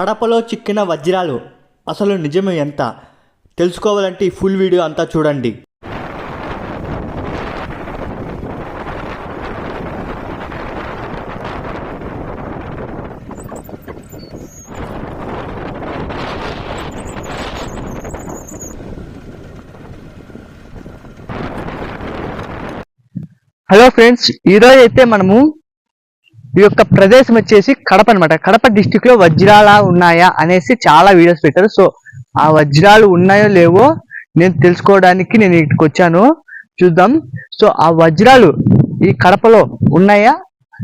కడపలో చిక్కిన వజ్రాలు. అసలు నిజమే ఎంత? తెలుసుకోవాలంటే ఈ ఫుల్ వీడియో అంతా చూడండి. హలో ఫ్రెండ్స్ ఈరోజు అయితే మనము ఈ యొక్క ప్రదేశం వచ్చేసి కడప అనమాట కడప డిస్టిక్లో వజ్రాలా ఉన్నాయా అనేసి చాలా వీడియోస్ పెట్టారు. సో ఆ వజ్రాలు ఉన్నాయో లేవో నేను తెలుసుకోవడానికి నేను ఇక్కడికి వచ్చాను. చూద్దాం. సో ఆ వజ్రాలు ఈ కడపలో ఉన్నాయా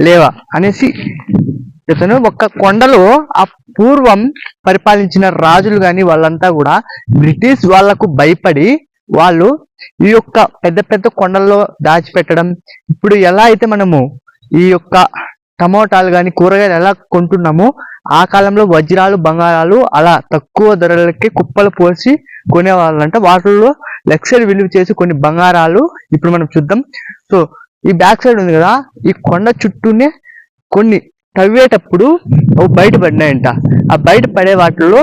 లేవా అనేసి చెప్తాను. ఒక్క కొండలో ఆ పూర్వం పరిపాలించిన రాజులు గాని వాళ్ళంతా కూడా బ్రిటిష్ వాళ్ళకు భయపడి వాళ్ళు ఈ యొక్క పెద్ద పెద్ద కొండల్లో దాచిపెట్టడం. ఇప్పుడు ఎలా అయితే మనము ఈ యొక్క టమోటాలు కానీ కూరగాయలు ఎలా కొంటున్నామో ఆ కాలంలో వజ్రాలు బంగారాలు అలా తక్కువ ధరలకి కుప్పలు పోసి కొనేవాళ్ళంట. వాటిల్లో లక్షలు విలువ చేసి కొన్ని బంగారాలు ఇప్పుడు మనం చూద్దాం. సో ఈ బ్యాక్ సైడ్ ఉంది కదా ఈ కొండ చుట్టూనే కొన్ని తవ్వేటప్పుడు అవి బయటపడినాయంట ఆ బయట పడే వాటిలో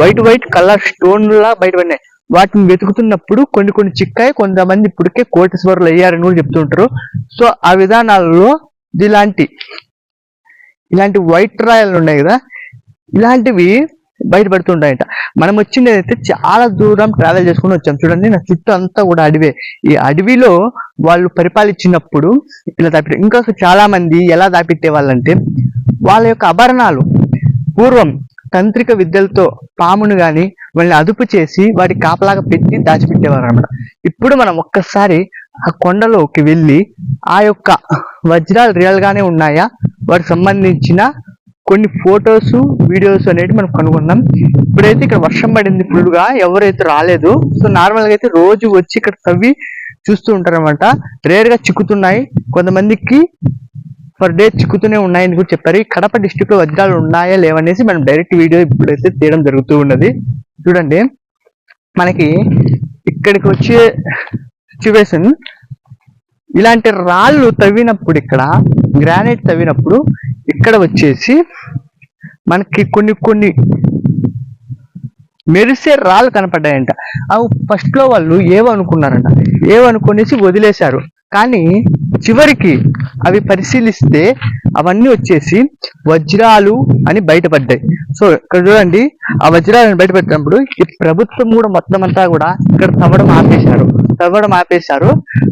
వైట్ వైట్ కలర్ స్టోన్ లా బయటపడినాయి వాటిని వెతుకుతున్నప్పుడు కొన్ని కొన్ని చిక్కాయి కొంతమంది ఇప్పటికే కోటేశ్వరులు అయ్యారని కూడా చెప్తుంటారు. సో ఆ విధానాలలో ఇలాంటి ఇలాంటి వైట్ రాయలు ఉన్నాయి కదా ఇలాంటివి బయటపడుతుంటాయంట. మనం వచ్చింది అయితే చాలా దూరం ట్రావెల్ చేసుకుని వచ్చాం. చూడండి నా చుట్టూ అంతా కూడా అడవే. ఈ అడవిలో వాళ్ళు పరిపాలించినప్పుడు ఇలా దాపెట్టారు ఇంకా చాలా మంది ఎలా దాపిట్టే వాళ్ళంటే వాళ్ళ యొక్క ఆభరణాలు పూర్వం తంత్రిక విద్యలతో పామును గాని వాళ్ళని అదుపు చేసి వాటి కాపలాగా పెట్టి దాచిపెట్టేవారు అనమాట ఇప్పుడు మనం ఒక్కసారి ఆ కొండలోకి వెళ్ళి ఆ యొక్క వజ్రాలు రియల్ గానే ఉన్నాయా? వాటికి సంబంధించిన కొన్ని ఫొటోస్ వీడియోస్ అనేవి మనం కనుగొన్నాం ఇప్పుడైతే ఇక్కడ వర్షం పడింది ఫుల్గా ఎవరైతే రాలేదు సో నార్మల్గా అయితే రోజు వచ్చి ఇక్కడ తవ్వి చూస్తూ ఉంటారనమాట రేర్గా చిక్కుతున్నాయి. కొంతమందికి పర్ డే చిక్కుతూనే ఉన్నాయని కూడా చెప్పారు. ఈ కడప డిస్టిక్లో వజ్రాలు ఉన్నాయా లేవనేసి మనం డైరెక్ట్ వీడియో ఇప్పుడైతే తీయడం జరుగుతూ ఉన్నది. చూడండి. మనకి ఇక్కడికి వచ్చే సిచ్యువేషన్ ఇలాంటి రాళ్ళు తవ్వినప్పుడు ఇక్కడ గ్రానైట్ తవ్వినప్పుడు ఇక్కడ వచ్చేసి మనకి కొన్ని కొన్ని మెరిసే రాళ్ళు కనపడ్డాయంట. అవి ఫస్ట్లో వాళ్ళు ఏవనుకున్నారంట? ఏవనుకునేసి వదిలేశారు. కానీ చివరికి అవి పరిశీలిస్తే అవన్నీ వచ్చేసి వజ్రాలు అని బయటపడ్డాయి. సో ఇక్కడ చూడండి ఆ వజ్రాలను బయటపెట్టినప్పుడు ఈ ప్రభుత్వం కూడా మొత్తం అంతా కూడా ఇక్కడ తవ్వడం ఆపేశారు. తవ్వడం ఆపేశారు.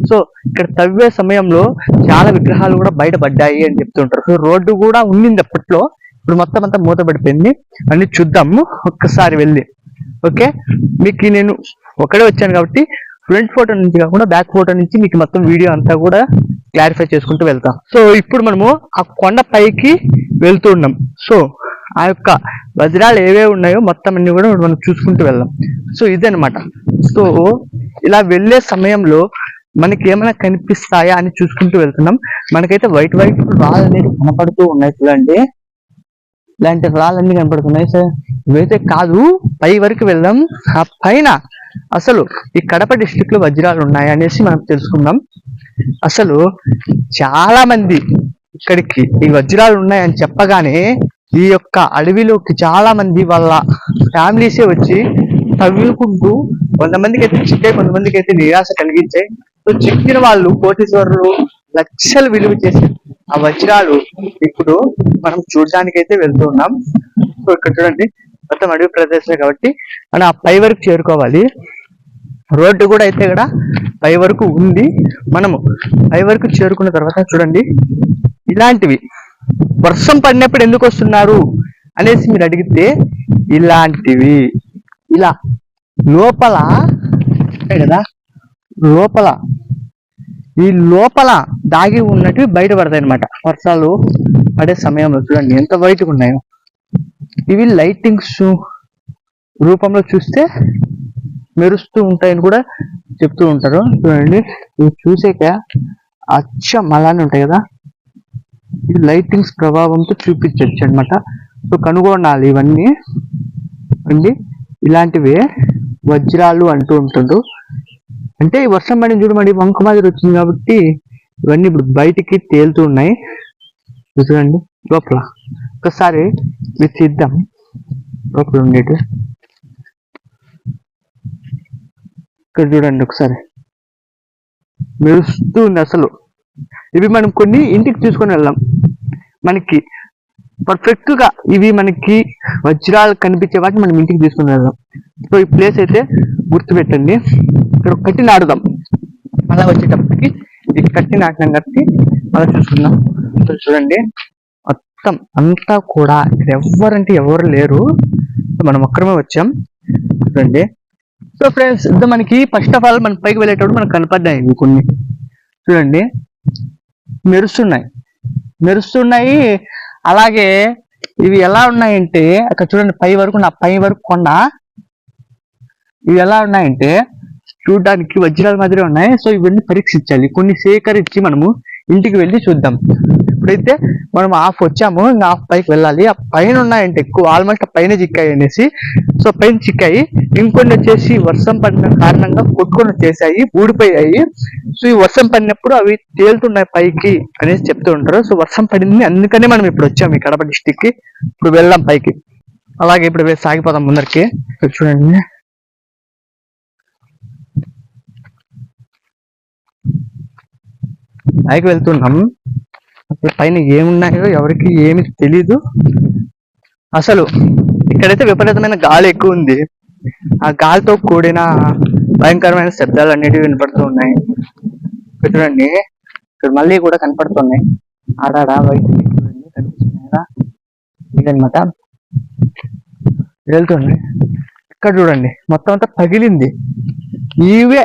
సో ఇక్కడ తవ్వే సమయంలో చాలా విగ్రహాలు కూడా బయటపడ్డాయి అని చెప్తుంటారు. సో రోడ్డు కూడా ఉండింది అప్పట్లో. ఇప్పుడు మొత్తం అంతా మూతపడిపోయింది అన్ని చూద్దాము. ఒక్కసారి వెళ్ళి. ఓకే? మీకు నేను ఒకడే వచ్చాను కాబట్టి ఫ్రంట్ ఫోటో నుంచి కాకుండా బ్యాక్ ఫోటో నుంచి మీకు మొత్తం వీడియో అంతా కూడా క్లారిఫై చేసుకుంటూ వెళ్తాం. సో ఇప్పుడు మనము ఆ కొండ పైకి వెళ్తూ ఉన్నాం. సో ఆ యొక్క వజ్రాలు ఏవే ఉన్నాయో మొత్తం అన్ని కూడా మనం చూసుకుంటూ వెళ్దాం. సో ఇదనమాట సో ఇలా వెళ్ళే సమయంలో మనకి ఏమైనా కనిపిస్తాయా అని చూసుకుంటూ వెళ్తున్నాం. మనకైతే వైట్ వైట్ రాళ్ళు అనేది కనపడుతూ ఉన్నాయి చూడండి. ఇలాంటి రాళ్ళన్నీ కనపడుతున్నాయి. సార్ ఇవైతే కాదు పై వరకు వెళ్దాం. ఆ పైన అసలు ఈ కడప డిస్టిక్లో వజ్రాలు ఉన్నాయి అనేసి మనం తెలుసుకుందాం. అసలు చాలా మంది ఇక్కడికి ఈ వజ్రాలు ఉన్నాయని చెప్పగానే ఈ యొక్క అడవిలోకి చాలా మంది వాళ్ళ ఫ్యామిలీసే వచ్చి తవ్వుకుంటూ కొంతమందికి అయితే చిక్కాయి కొంతమందికి అయితే నిరాశ కలిగించాయి సో చిక్కిన వాళ్ళు కోటీశ్వరులు లక్షలు విలువ చేసే ఆ వజ్రాలు ఇప్పుడు మనం చూడడానికి అయితే వెళ్తూ ఉన్నాం. సో ఇక్కడ చూడండి మొత్తం అడవి ప్రదేశమే కాబట్టి మనం ఆ పై వరకు చేరుకోవాలి. రోడ్డు కూడా అయితే ఇక్కడ పై వరకు ఉంది. మనము పై వరకు చేరుకున్న తర్వాత చూడండి. ఇలాంటివి వర్షం పడినప్పుడు ఎందుకు వస్తున్నారు అనేసి మీరు అడిగితే ఇలాంటివి. ఇలా లోపల కదా లోపల. ఈ లోపల దాగి ఉన్నటివి బయటపడతాయి అనమాట వర్షాలు పడే సమయంలో చూడండి ఎంత బయటకు ఉన్నాయో. ఇవి లైటింగ్స్ రూపంలో చూస్తే మెరుస్తూ ఉంటాయని కూడా చెప్తూ ఉంటారు. చూడండి ఇవి చూసాక అచ్చం అలానే ఉంటాయి కదా. ఇది లైటింగ్స్ ప్రభావంతో చూపించవచ్చు అనమాట సో కనుగొనాలి ఇవన్నీ. అండి ఇలాంటివే వజ్రాలు అంటూ ఉంటుండ్రు. అంటే ఈ వర్షం పడి చూడమండి వంక మాదిరి వచ్చింది కాబట్టి ఇవన్నీ ఇప్పుడు బయటికి తేలుతూ ఉన్నాయి. చూడండి లోపల. ఒకసారి మీరు తీద్దాం లోపల ఉండేటి. ఇక్కడ చూడండి ఒకసారి. మెరుస్తూ ఉంది అసలు. ఇవి మనం కొన్ని ఇంటికి తీసుకొని వెళ్దాం. మనకి పర్ఫెక్ట్గా ఇవి మనకి వజ్రాలు కనిపించే వాటిని మనం ఇంటికి తీసుకొని వెళ్దాం. సో ఈ ప్లేస్ అయితే గుర్తుపెట్టండి. ఇక్కడ కట్టి నాడుదాం మళ్ళీ వచ్చేటప్పటికి ఈ కట్టి నాటినాం కాబట్టి మళ్ళీ చూసుకుందాం చూడండి. మొత్తం అంతా కూడా ఇక్కడ ఎవరంటే ఎవరు లేరు. మనం ఒక్కరమే వచ్చాం. చూడండి. సో ఫ్రెండ్స్ ఇది మనకి ఫస్ట్ ఆఫ్ ఆల్ మన పైకి వెళ్ళేటప్పుడు మనకు కనపడ్డాయి ఇవి కొన్ని. చూడండి. మెరుస్తున్నాయి. మెరుస్తున్నాయి. అలాగే ఇవి ఎలా ఉన్నాయంటే అక్కడ చూడండి పై వరకు నా పై వరకు కొండ. ఇవి ఎలా ఉన్నాయంటే చూడడానికి వజ్రాల మాదిరి ఉన్నాయి. సో ఇవన్నీ పరీక్షించాలి. కొన్ని సేకరించి మనము ఇంటికి వెళ్ళి చూద్దాం. ఎప్పుడైతే మనం హాఫ్ వచ్చాము ఇంకా హాఫ్ పైకి వెళ్ళాలి. ఆ పైన ఉన్నాయంటే ఎక్కువ ఆల్మోస్ట్ పైన చిక్కాయి అనేసి. సో పైన చిక్కాయి. ఇంకొన్ని వచ్చేసి వర్షం పడిన కారణంగా కొట్టుకొని వచ్చేసాయి ఊడిపోయాయి. సో ఈ వర్షం పడినప్పుడు అవి తేలుతున్నాయి పైకి అనేసి చెప్తూ ఉంటారు. సో వర్షం పడింది అందుకనే మనం ఇప్పుడు వచ్చాము ఈ కడప డిస్టిక్కి. ఇప్పుడు వెళ్దాం పైకి. అలాగే ఇప్పుడు సాగిపోదాం ముందరికి. చూడండి. పైకి వెళ్తున్నాం. అసలు పైన ఏమున్నాయో ఎవరికి ఏమి తెలీదు. అసలు ఇక్కడైతే విపరీతమైన గాలి ఎక్కువ ఉంది. ఆ గాలితో కూడిన భయంకరమైన శబ్దాలు అనేటివి వినపడుతూ ఉన్నాయి. ఇక్కడ చూడండి ఇక్కడ మళ్ళీ కూడా కనపడుతున్నాయి. ఆడాడా వైట్ చూడండి కనిపిస్తున్నాయా ఇదనమాట వెళ్తుంది. ఇక్కడ చూడండి మొత్తం అంతా పగిలింది. ఇవే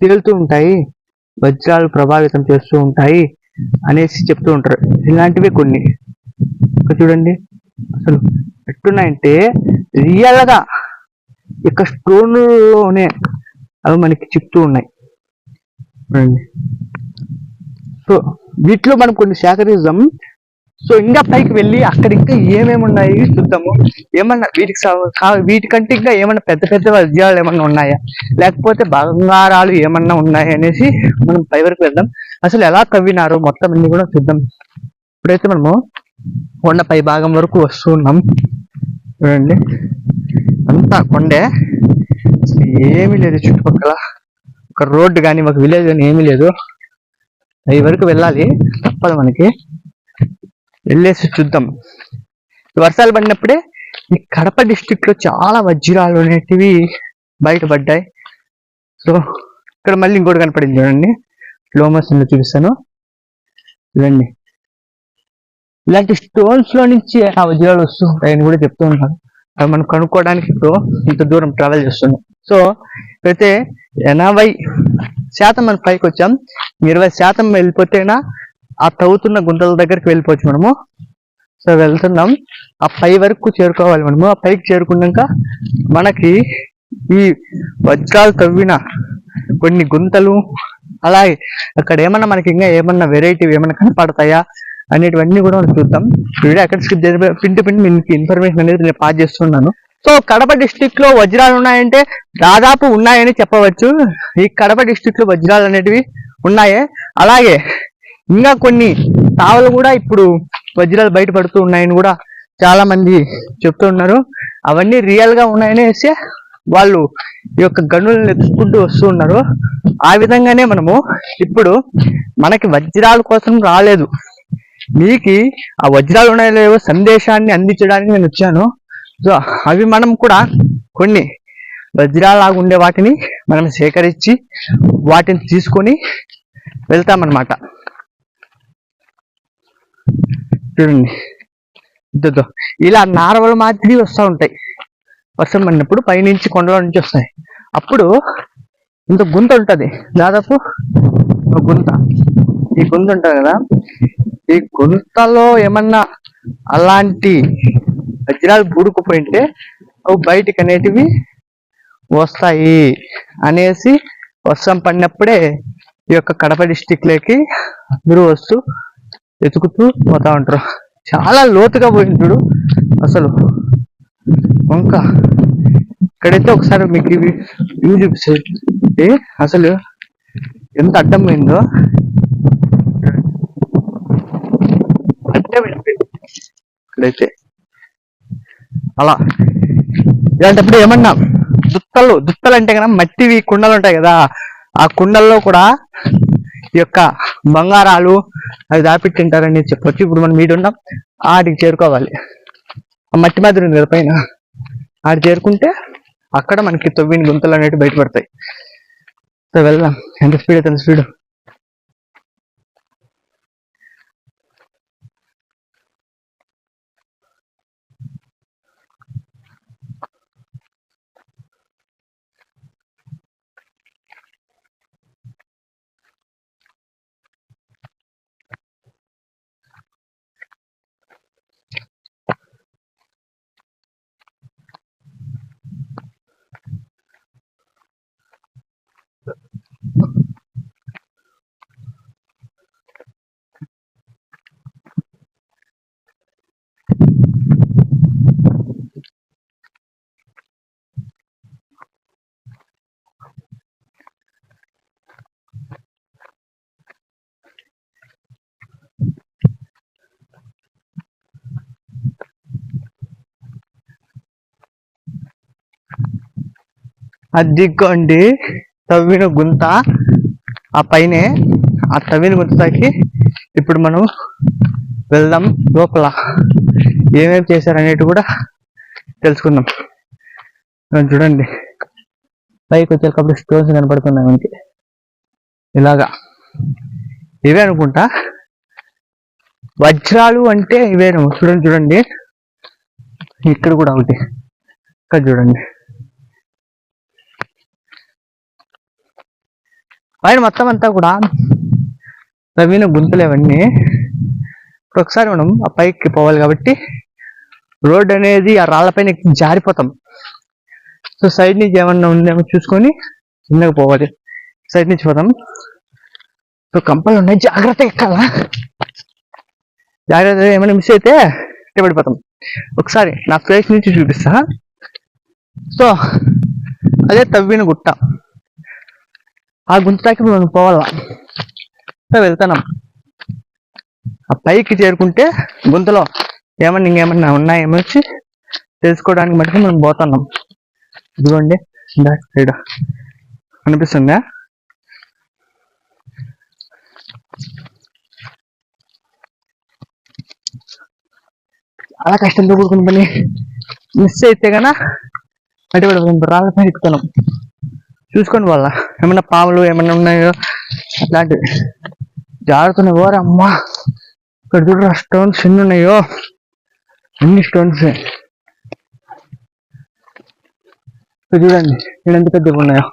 తేలుతూ ఉంటాయి. వజ్రాలు ప్రభావితం చేస్తూ ఉంటాయి. అనేసి చెప్తూ ఉంటారు. ఇలాంటివి కొన్ని. చూడండి. అసలు ఎట్టున్నాయంటే రియల్గా ఇక స్టోన్లోనే అవి మనకి చెప్తూ ఉన్నాయి. చూడండి. సో వీటిలో మనం కొన్ని సేకరిద్దాం సో ఇంకా పైకి వెళ్ళి అక్కడ ఇంకా ఏమేమి ఉన్నాయి చూద్దాము. ఏమన్నా వీటికి వీటికంటే ఇంకా ఏమన్నా పెద్ద పెద్ద వజ్రాలు ఏమన్నా ఉన్నాయా? లేకపోతే బంగారాలు ఏమన్నా ఉన్నాయా అనేసి మనం పై వరకు వెళ్దాం. అసలు ఎలా తవ్వినారు మొత్తం అన్ని కూడా చూద్దాం. ఇప్పుడైతే మనము కొండ పై భాగం వరకు వస్తూ ఉన్నాం. చూడండి. అంతా కొండే. ఏమీ లేదు చుట్టుపక్కల. ఒక రోడ్డు కానీ ఒక విలేజ్ కానీ ఏమీ లేదు. అవి వరకు వెళ్ళాలి. తప్పదు మనకి. వెళ్ళేసి చూద్దాం. వర్షాలు పడినప్పుడే ఈ కడప డిస్టిక్లో చాలా వజ్రాలు అనేటివి బయటపడ్డాయి సో ఇక్కడ మళ్ళీ ఇంకోటి కనపడింది చూడండి. స్లో మోషన్ చూపిస్తాను. చూడండి. ఇలాంటి స్టోన్స్లో నుంచి ఆ వజ్రాలు వస్తూ ఉంటాయని కూడా చెప్తూ ఉంటాను. అవి మనం కనుక్కోవడానికి ఇప్పుడు ఇంత దూరం ట్రావెల్ చేస్తున్నాం. సో అయితే ఎనభై శాతం మనం పైకి వచ్చాం. ఇరవై శాతం వెళ్ళిపోతేనా ఆ తవ్వుతున్న గుంతల దగ్గరికి వెళ్ళిపోవచ్చు మనము. సో వెళ్తున్నాం. ఆ పై వరకు చేరుకోవాలి మనము. ఆ పైకి చేరుకున్నాక మనకి ఈ వజ్రాలు తవ్విన కొన్ని గుంతలు అలాగే అక్కడ ఏమన్నా మనకి ఇంకా ఏమన్నా వెరైటీ ఏమన్నా కనపడతాయా అనేటివన్నీ కూడా మనం చూద్దాం. వీడియో ఎక్కడ స్కిప్ చేసి పిండి పిండి మీకు ఇన్ఫర్మేషన్ అనేది నేను పాస్ చేస్తున్నాను. సో కడప డిస్ట్రిక్ట్లో వజ్రాలు ఉన్నాయంటే దాదాపు ఉన్నాయని చెప్పవచ్చు. ఈ కడప డిస్ట్రిక్ట్లో వజ్రాలు అనేటివి ఉన్నాయే. అలాగే ఇంకా కొన్ని తావలు కూడా ఇప్పుడు వజ్రాలు బయటపడుతూ ఉన్నాయని కూడా చాలా మంది చెప్తూ ఉన్నారు అవన్నీ రియల్గా ఉన్నాయనేసి వాళ్ళు ఈ యొక్క గనులను ఎత్తుకుంటూ వస్తూ ఉన్నారు. ఆ విధంగానే మనము ఇప్పుడు మనకి వజ్రాల కోసం రాలేదు. మీకు ఆ వజ్రాలు ఉన్నాయో లేవో సందేశాన్ని అందించడానికి నేను వచ్చాను. సో అవి మనం కూడా కొన్ని వజ్రాలాగా ఉండే వాటిని మనం సేకరించి వాటిని తీసుకొని వెళ్తామన్నమాట. చూడండి. ఇద్దరు ఇలా నారవల మాదిరి వస్తూ ఉంటాయి. వర్షం పడినప్పుడు పైనుంచి కొండల నుంచి వస్తాయి. అప్పుడు ఇంత గుంత ఉంటుంది. దాదాపు ఒక గుంత. ఈ గుంత ఉంటది కదా? ఈ గుంతలో ఏమన్నా అలాంటి వజ్రాలు బూడుకుపోయింటే అవి బయటికి అనేటివి వస్తాయి అనేసి వర్షం పడినప్పుడే ఈ యొక్క కడప డిస్టిక్లోకి అందరూ వస్తూ వెతుకుతూ పోతా ఉంటారు. చాలా లోతుగా పోయింది చూడు అసలు. వంక. ఇక్కడైతే ఒకసారి మీకు ఇవి వ్యూ చూపిస్తే అసలు ఎంత అడ్డం పోయిందో అడ్డం ఇక్కడైతే. అలా. ఇలాంటప్పుడు ఏమన్నా దుత్తలు దుత్తలు అంటే కదా మట్టివి కుండలు ఉంటాయి కదా ఆ కుండల్లో కూడా ఈ యొక్క బంగారాలు అవి దాపెట్టింటారని చెప్పొచ్చు. ఇప్పుడు మనం వీడు ఉన్నాం ఆడికి చేరుకోవాలి. మట్టి మాదిరి ఉంది కదా పైన? ఆడ చేరుకుంటే అక్కడ మనకి తవ్విన గుంతలు అనేవి బయటపడతాయి. సో వెళ్దాం. ఎంత స్పీడ్ అయితే స్పీడ్ అదిగోండి తవ్విన గుంత ఆ పైనే ఆ తవ్విన గుంతకి ఇప్పుడు మనం వెళ్దాం లోపల. ఏమేమి చేశారనేది కూడా తెలుసుకుందాం. చూడండి. పైకి వచ్చేటప్పుడు స్టోన్స్ కనపడుతున్నాయి మనకి. ఇలాగా. ఇవే అనుకుంటా. వజ్రాలు అంటే ఇవేను. చూడండి చూడండి. ఇక్కడ కూడా ఒకటి. ఇక్కడ చూడండి. పైన మొత్తం అంతా కూడా తవ్విన గుంతలు అవన్నీ ఇప్పుడు ఒకసారి మనం ఆ పైకి పోవాలి కాబట్టి రోడ్ అనేది ఆ రాళ్ళపైన జారిపోతాం. సో సైడ్ నుంచి ఏమన్నా ఉందేమో చూసుకొని చిన్నగా పోవాలి. సైడ్ నుంచి పోతాం సో కంపలు ఉన్నాయి. జాగ్రత్త ఎక్కాలా. జాగ్రత్త ఏమైనా మిస్ అయితే పడిపోతాం. ఒకసారి నా ఫేస్ నుంచి చూపిస్తా. సో అదే తవ్విన గుట్ట. ఆ గుంతకి మనం పోవాలా? వెళ్తున్నాం. ఆ పైకి చేరుకుంటే గుంతలో ఏమన్నా ఇంకేమన్నా ఉన్నాయేమో వచ్చి తెలుసుకోవడానికి మటుకు మనం పోతున్నాం. ఇదిగోండి బ్యాక్ సైడ్ అనిపిస్తుందా చాలా కష్టంతో కూడుకున్న పని. మిస్ అయితే గన అటు రాళ్ళ పైన ఎక్కుతున్నాం చూసుకోండి వాళ్ళ. ఏమైనా పాములు ఏమైనా ఉన్నాయో అట్లాంటివి జాగ్రత్తగా పోరా అమ్మా ఇక్కడ చూడరా స్టోన్స్ ఎన్ని ఉన్నాయో. అన్ని స్టోన్స్ ఇక్కడ చూడండి ఇక్కడ ఎంత పెద్దగా ఉన్నాయో.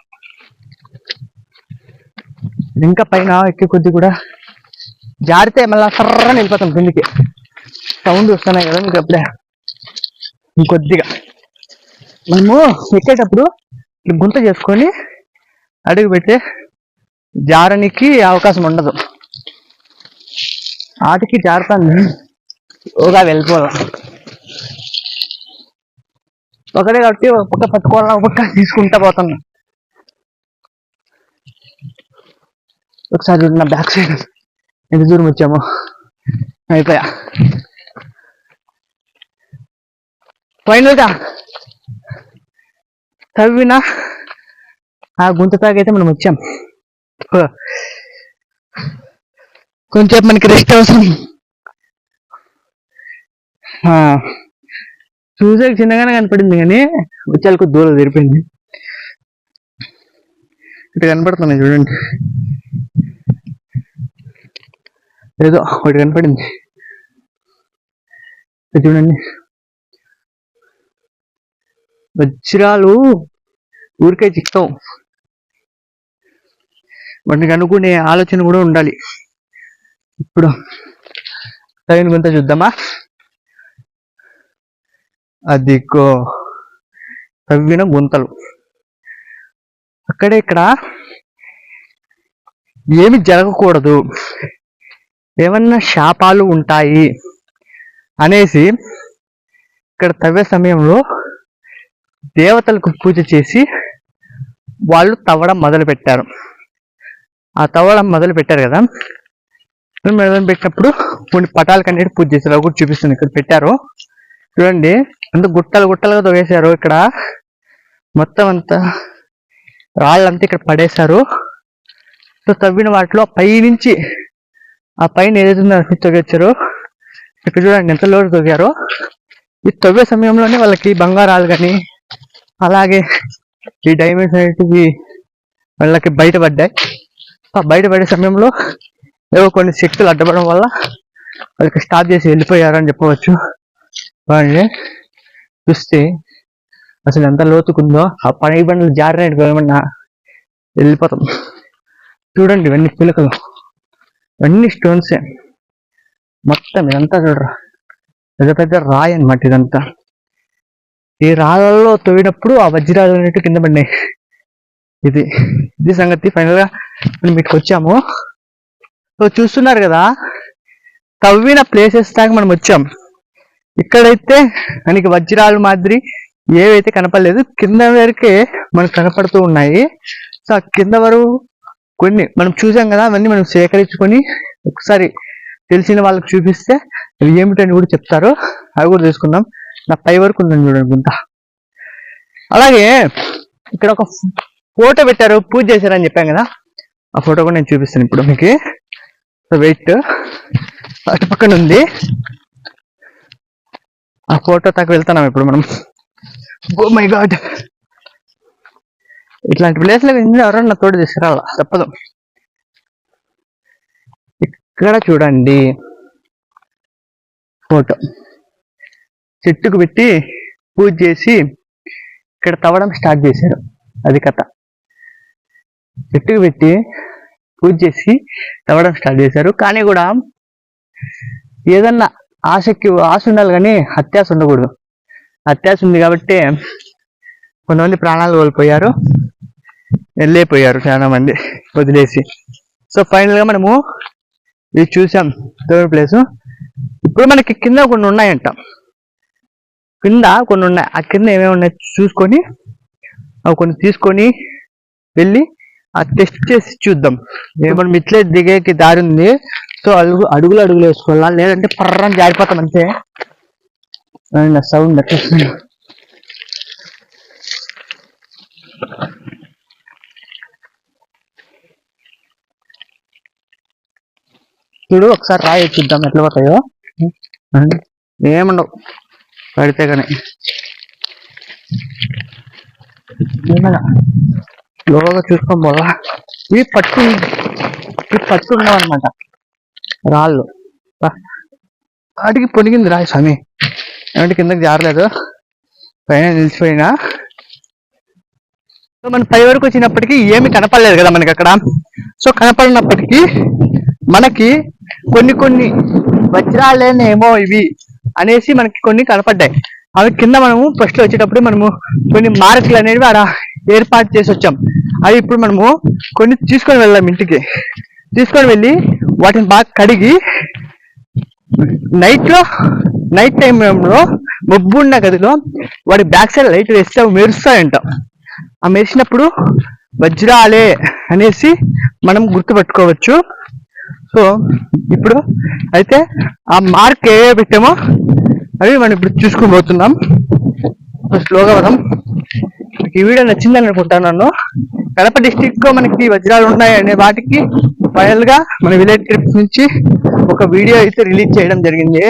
ఇంకా పైన ఎక్కే కొద్ది కూడా జారితే మళ్ళీ సర్ర వెళ్ళిపోతాం కిందికి. సౌండ్ వస్తున్నాయి కదా మీకు అప్పుడే. ఇంకొద్దిగా మనము ఎక్కేటప్పుడు ఈ గుంత చేసుకొని అడుగు పెట్టి జారనికి అవకాశం ఉండదు. ఆటికి జారుతాను. ఓగా వెళ్ళిపోదాం. ఒకటే కాబట్టి ఒక పక్క పట్టుకోవాలని ఒక పక్క తీసుకుంటా పోతున్నా ఒకసారి చూడు నా బ్యాక్ సైడ్. ఎంత దూరం వచ్చామో. అయిపోయా. ఫైనల్గా తవ్విన ఆ గుంత తాగైతే మనం వచ్చాం. కొంచెం మనకి రెస్ట్ అవసరం. ఆ, చూసే చిన్నగానే కనపడింది కానీ వచ్చేలకు దూరం తెరిపింది ఇటు కనపడుతున్నాయి చూడండి. ఏదో ఒకటి కనపడింది. చూడండి. వజ్రాలు ఊరికే చిక్తాం. వాటికి అనుకునే ఆలోచన కూడా ఉండాలి. ఇప్పుడు తగిన కొంత చూద్దామా? అదిగో తవ్విన గుంతలు. అక్కడే ఇక్కడ ఏమి జరగకూడదు. ఏమన్నా శాపాలు ఉంటాయి అనేసి ఇక్కడ తవ్వే సమయంలో దేవతలకు పూజ చేసి వాళ్ళు తవ్వడం మొదలు పెట్టారు ఆ తవ్వడం మొదలు పెట్టారు కదా మొదలు పెట్టినప్పుడు కొన్ని పటాలకు అనేది పూజ చేశారు. కూడా చూపిస్తుంది ఇక్కడ పెట్టారు. చూడండి అంత గుట్టలు గుట్టలుగా తవ్వేశారు ఇక్కడ. మొత్తం అంతా రాళ్ళంతా ఇక్కడ పడేశారు. సో తవ్విన వాటిలో పైనుంచి ఆ పైన ఏదైతే ఉందో అది ఇక్కడ చూడండి ఎంత లోటు తవ్వారో. ఈ తవ్వే సమయంలోనే వాళ్ళకి బంగారాలు కానీ అలాగే ఈ డైమండ్స్ అనేటివి వాళ్ళకి బయటపడ్డాయి. ఆ బయటపడే సమయంలో ఏవో కొన్ని శక్తులు అడ్డపడడం వల్ల వాళ్ళకి స్టాప్ చేసి వెళ్ళిపోయారు అని చెప్పవచ్చు. వాళ్ళని చూస్తే అసలు ఎంత లోతుకుందో ఆ పని బండ్లు జారినట్టు ఏమన్నా వెళ్ళిపోతాం. చూడండి ఇవన్నీ పిలకలు. ఇవన్నీ స్టోన్సే. మొత్తం ఇదంతా చూడరా. పెద్ద పెద్ద రాయి అన్నమాట ఇదంతా. ఈ రాళ్ళలో తవ్వినప్పుడు ఆ వజ్రాలు అనేవి కింద పడినాయి. ఇది ఇది సంగతి. ఫైనల్గా మనం వీటికి వచ్చాము. సో చూస్తున్నారు కదా తవ్విన ప్లేసెస్ దాకా మనం వచ్చాం. ఇక్కడైతే మనకి వజ్రాలు మాదిరి ఏవైతే కనపడలేదు కింద వరకే మనకు కనపడుతూ ఉన్నాయి. సో ఆ కింద వరకు కొన్ని మనం చూసాం కదా అవన్నీ మనం సేకరించుకొని ఒకసారి తెలిసిన వాళ్ళకి చూపిస్తే అవి ఏమిటని కూడా చెప్తారు. అవి కూడా తీసుకుందాం నా పై వరకు ఉందని చూడండి గుంత. అలాగే ఇక్కడ ఒక ఫోటో పెట్టారు పూజ చేశారని చెప్పాం కదా. ఆ ఫోటో కూడా నేను చూపిస్తాను ఇప్పుడు మీకు. వెయిట్. అటు పక్కన ఉంది. ఆ ఫోటో దాకా వెళ్తున్నాం ఇప్పుడు మనం. ఓ మై గాడ్ ఇట్లాంటి ప్లేస్లో ఎవరన్నా తోడు తీసుకురావాల? తప్పదు. ఇక్కడ చూడండి. ఫోటో. చెట్టుకు పెట్టి పూజ చేసి ఇక్కడ తవ్వడం స్టార్ట్ చేశారు. అది కథ. చెట్టుకు పెట్టి పూజ చేసి తవ్వడం స్టార్ట్ చేశారు. కానీ కూడా ఏదన్నా ఆశకి ఆశ ఉండాలి కానీ అత్యాశ ఉండకూడదు. అత్యాశ ఉంది కాబట్టి కొంతమంది ప్రాణాలు కోల్పోయారు. వెళ్ళైపోయారు చాలా మంది వదిలేసి. సో ఫైనల్గా మనము ఇది చూసాం. Third place. ఇప్పుడు మనకి కింద కొన్ని ఉన్నాయంట. కింద కొన్ని ఉన్నాయి. ఆ కింద ఏమేమి ఉన్నాయి చూసుకొని అవి కొన్ని తీసుకొని వెళ్ళి ఆ టెస్ట్ చేసి చూద్దాం. ఏ మనం ఇట్లే దిగేకి దారి ఉంది. సో అడుగు అడుగులు అడుగులు వేసుకోవాలా? లేదంటే పర్రని జారిపోతాం అంతే. సౌండ్ వచ్చేస్తుంది చూడు ఒకసారి రాయి చూద్దాం ఎట్లా పోతాయో అండి. ఏముండవు. పడితే కానీ లోగా చూసుకోం పోలా ఇవి పట్టు ఇవి పట్టు ఉండవు రాళ్ళు. వాటికి పొనిగింది రాయి స్వామి. ఏమంటే కిందకి జారలేదు. పైన నిలిచిపోయినా. మన పై వరకు వచ్చినప్పటికీ ఏమి కనపడలేదు కదా మనకి అక్కడ సో కనపడినప్పటికీ మనకి కొన్ని కొన్ని వజ్రాలేనేమో ఇవి. అనేసి మనకి కొన్ని కనపడ్డాయి. అవి కింద మనము ఫస్ట్ వచ్చేటప్పుడు మనము కొన్ని మార్కులు అనేవి ఆడ ఏర్పాటు చేసి వచ్చాం. అవి ఇప్పుడు మనము కొన్ని తీసుకొని వెళ్దాం ఇంటికి. తీసుకొని వెళ్ళి వాటిని బాగా కడిగి నైట్లో నైట్ టైంలో మబ్బు ఉన్న గదిలో వాడి బ్యాక్ సైడ్ లైట్ వేస్తే అవి మెరుస్తాయంట. ఆ మెరిసినప్పుడు వజ్రాలే అనేసి మనం గుర్తుపెట్టుకోవచ్చు. సో ఇప్పుడు అయితే ఆ మార్క్ ఏ పెట్టామో అవి మనం ఇప్పుడు చూసుకుని పోతున్నాం. స్లోగా మనం ఈ వీడియో నచ్చిందని అనుకుంటున్నాను. కడప డిస్టిక్లో మనకి వజ్రాలు ఉన్నాయి అనే వాటికి ఫైనల్గా మన విలేజ్ ట్రిప్స్ నుంచి ఒక వీడియో అయితే రిలీజ్ చేయడం జరిగింది.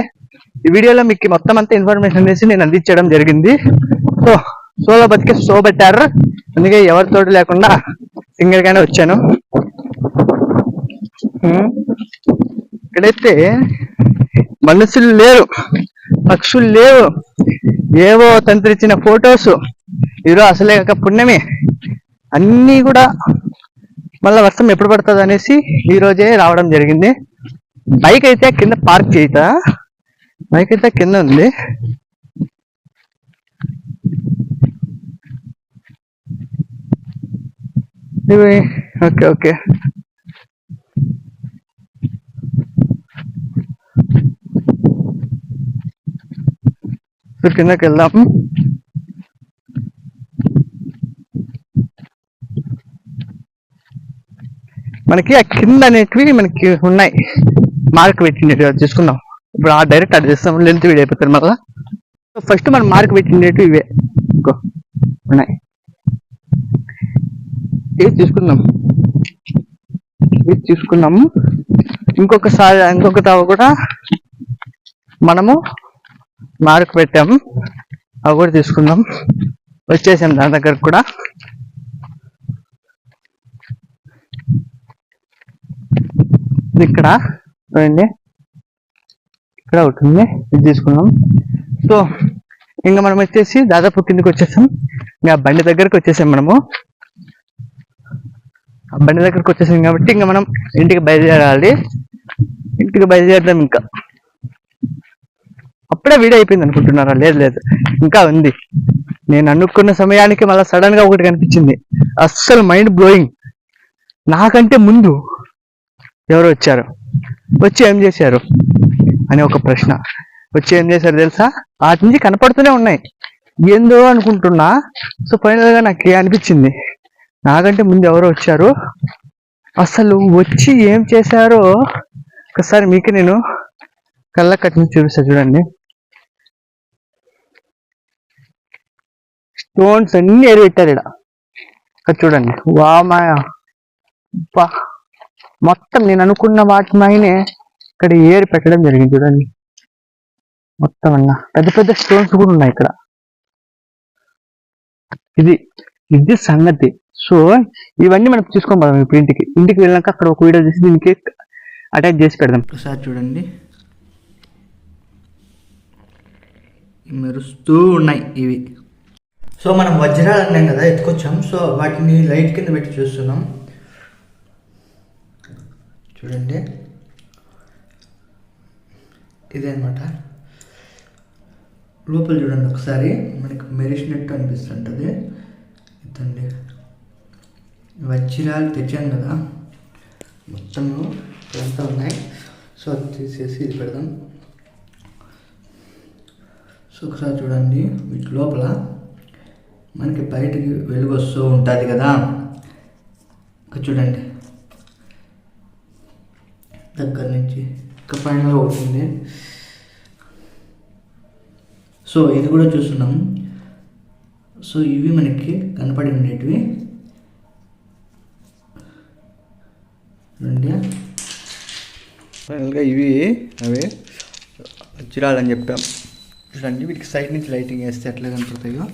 ఈ వీడియోలో మీకు మొత్తం అంతా ఇన్ఫర్మేషన్ అనేసి నేను అందించడం జరిగింది. సో సోలో బతికే సో పెట్టారు అందుకే ఎవరితోటి లేకుండా సింగిల్ గానే వచ్చాను. ఇక్కడైతే మనుషులు లేరు పక్షులు లేవు. ఏవో తంత్రిచ్చిన ఫొటోస్ ఈరోజు అసలే కాక పుణ్యమే. అన్నీ కూడా మళ్ళీ వర్షం ఎప్పుడు పడుతుంది అనేసి ఈ రోజే రావడం జరిగింది. బైక్ అయితే కింద పార్క్ చేయట బైక్ అయితే కింద ఉంది. Okay okay. ఇప్పుడు కిందకి వెళ్దాం. మనకి ఆ కింద అనేటివి మనకి ఉన్నాయి. మార్క్ పెట్టినట్టు చూసుకుందాం. ఇప్పుడు ఆ డైరెక్ట్ అది చేస్తాం. లెంత్ వీడియో అయిపోతుంది మళ్ళా. ఫస్ట్ మనం మార్క్ పెట్టినట్టు ఇవే. ఉన్నాయి. ఇవి తీసుకుందాం ఇవి తీసుకున్నాము ఇంకొకసారి ఇంకొక తావ కూడా మనము మార్క్ పెట్టాము. అవి కూడా తీసుకుందాం. వచ్చేసాం దాని దగ్గరకు కూడా. ఇక్కడ చూడండి. ఇక్కడ ఒకటి ఇది తీసుకున్నాం సో ఇంకా మనం వచ్చేసి దాదాపు కిందకి వచ్చేసాం. ఇంకా బండి దగ్గరకు వచ్చేసాం మనము. ఆ బండి దగ్గరకు వచ్చేసాం కాబట్టి ఇంకా మనం ఇంటికి బయలుదేరాలి. ఇంటికి బయలుదేరదాం ఇంకా. అప్పుడే వీడియో అయిపోయింది అనుకుంటున్నారా? లేదు లేదు. ఇంకా ఉంది. నేను అనుకున్న సమయానికి మళ్ళీ సడన్గా ఒకటి కనిపించింది. అస్సలు మైండ్ బ్లోయింగ్ నాకంటే ముందు ఎవరు వచ్చారు. వచ్చి ఏం చేశారు? అనే ఒక ప్రశ్న. వచ్చి ఏం చేశారు తెలుసా? వాటి నుంచి కనపడుతూనే ఉన్నాయి. ఏందో అనుకుంటున్నా. సో ఫైనల్గా నాకు అనిపించింది. నాకంటే ముందు ఎవరో వచ్చారు? అసలు వచ్చి ఏం చేశారో? ఒకసారి మీకు నేను కళ్ళ కట్టిన చూపిస్తా చూడండి. స్టోన్స్ అన్ని ఏరి పెట్టారు ఇక్కడ ఇక్కడ చూడండి. వామాయ. బా మొత్తం నేను అనుకున్న వాటి మైనే ఇక్కడ ఏరి పెట్టడం జరిగింది చూడండి. మొత్తం అన్న. పెద్ద పెద్ద స్టోన్స్ కూడా ఉన్నాయి ఇక్కడ. ఇది ఇది సంగతి. సో ఇవన్నీ మనం తీసుకొని పోదాం ఇప్పుడు ఇంటికి ఇంటికి వెళ్ళాక అక్కడ ఒక వీడియో చేసి దీనికి అటాచ్ చేసి పెడదాం. ఒకసారి చూడండి. మెరుస్తూ ఉన్నాయి ఇవి. సో మనం వజ్రాలు అన్నాం కదా ఎత్తుకొచ్చాం. సో వాటిని లైట్ కింద పెట్టి చూస్తున్నాం. చూడండి. ఇదే అనమాట లోపల చూడండి ఒకసారి. మనకి మెరిసినట్టు అనిపిస్తుంటుంది. ఇదండి. వజ్రాలు తెచ్చాను కదా. మొత్తము ఇదంతా ఉన్నాయి. సో అది తీసేసి ఇది పెడదాం. సో ఒకసారి చూడండి వీటి లోపల మనకి బయటికి వెలుగు వస్తూ ఉంటుంది కదా. ఇక్కడ చూడండి. దగ్గర నుంచి ఇంకా ఫైనల్గా అవుతుంది సో ఇది కూడా చూస్తున్నాం. సో ఇవి మనకి కనపడి ఉండేటివి చూడండి. ఫైనల్గా ఇవి అవి. వచ్చిరాలని చెప్పాం. చూడండి వీటికి సైడ్ నుంచి లైటింగ్ వేస్తే ఎట్లా కనపడతాయో.